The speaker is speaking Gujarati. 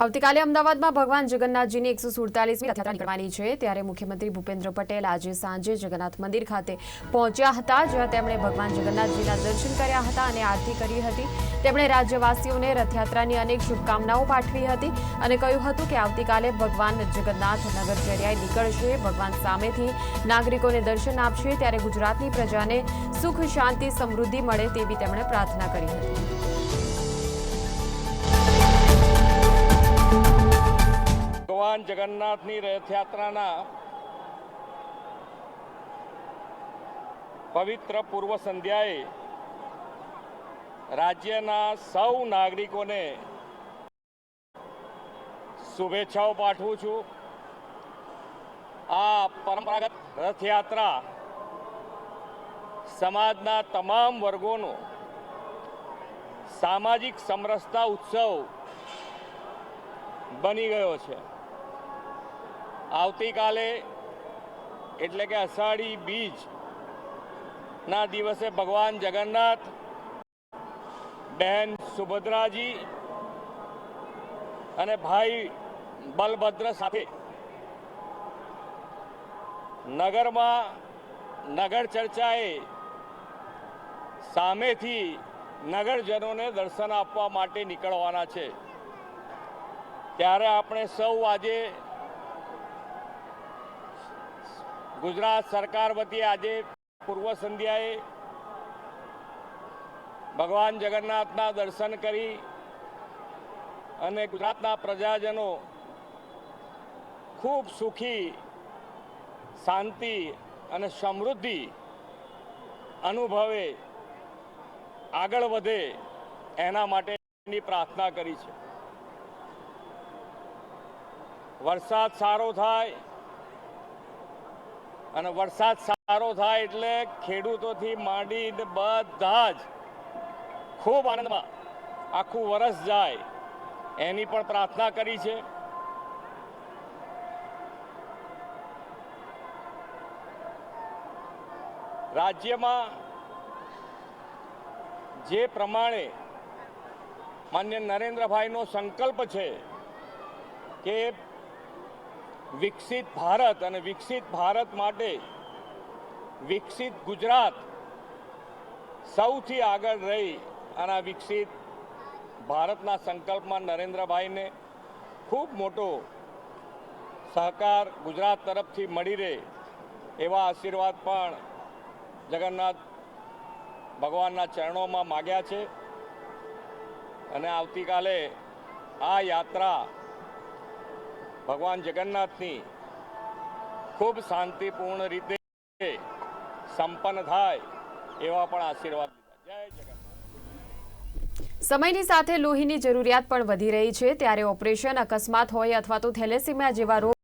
આવતીકાલે અમદાવાદમાં ભગવાન જગન્નાથજીની એકસો સુડતાલીસમી રથયાત્રા નીકળવાની છે. ત્યારે મુખ્યમંત્રી ભૂપેન્દ્ર પટેલ આજે સાંજે જગન્નાથ મંદિર ખાતે પહોંચ્યા હતા, જ્યાં તેમણે ભગવાન જગન્નાથજીના દર્શન કર્યા હતા અને આરતી કરી હતી. તેમણે રાજ્યવાસીઓને રથયાત્રાની અનેક શુભકામનાઓ પાઠવી હતી અને કહ્યું હતું કે આવતીકાલે ભગવાન જગન્નાથ નગરચર્યાએ નીકળશે. ભગવાન સામેથી નાગરિકોને દર્શન આપશે. ત્યારે ગુજરાતની પ્રજાને સુખ, શાંતિ, સમૃદ્ધિ મળે તેવી તેમણે પ્રાર્થના કરી હતી. ભગવાન જગન્નાથની રથયાત્રાના પવિત્ર પૂર્વ સંધ્યાએ રાજ્યના સૌ નાગરિકોને શુભેચ્છાઓ પાઠવું છું. આ પરંપરાગત રથયાત્રા સમાજના તમામ વર્ગોનો સામાજિક સમરસતા ઉત્સવ બની ગયો છે. આવતીકાલે એટલે કે અષાઢી બીજ ના દિવસે ભગવાન જગન્નાથ, બહેન સુભદ્રાજી અને ભાઈ બલભદ્ર સાથે નગરમાં નગર ચર્ચાએ સામેથી નગરજનોને દર્શન આપવા માટે નીકળવાના છે. ત્યારે આપણે સૌ આજે ગુજરાત સરકાર વતી આજે પૂર્વ સંધ્યાએ ભગવાન જગન્નાથના દર્શન કરી અને ગુજરાતના પ્રજાજનો ખૂબ સુખી, શાંતિ અને સમૃદ્ધિ અનુભવે, આગળ વધે એના માટેની પ્રાર્થના કરી છે. વરસાદ સારો થાય અને વરસાદ સારો થાય એટલે ખેડૂતોથી માંડીને બધા જ ખૂબ આનંદમાં આખું વરસ જાય. એની પણ પ્રાર્થના કરી છે. રાજ્યમાં જે પ્રમાણે માન્ય નરેન્દ્રભાઈનો સંકલ્પ છે કે વિકસિત ભારત અને વિકસિત ભારત માટે વિકસિત ગુજરાત સૌથી આગળ રહી અને વિકસિત ભારતના સંકલ્પમાં નરેન્દ્રભાઈને ખૂબ મોટો સહકાર ગુજરાત તરફથી મળી રહે એવા આશીર્વાદ પણ જગન્નાથ ભગવાનના ચરણોમાં માગ્યા છે. અને આવતીકાલે આ યાત્રા ભગવાન જગન્નાથની ખૂબ શાંતિપૂર્ણ રીતે સંપન્ન થાય એવા પણ આશીર્વાદ જય જગન્નાથ. સમયની સાથે લોહીની જરૂરિયાત પણ વધી રહી છે. ત્યારે ઓપરેશન અકસ્માત હોય અથવા તો થેલેસીમિયા જેવા રોગ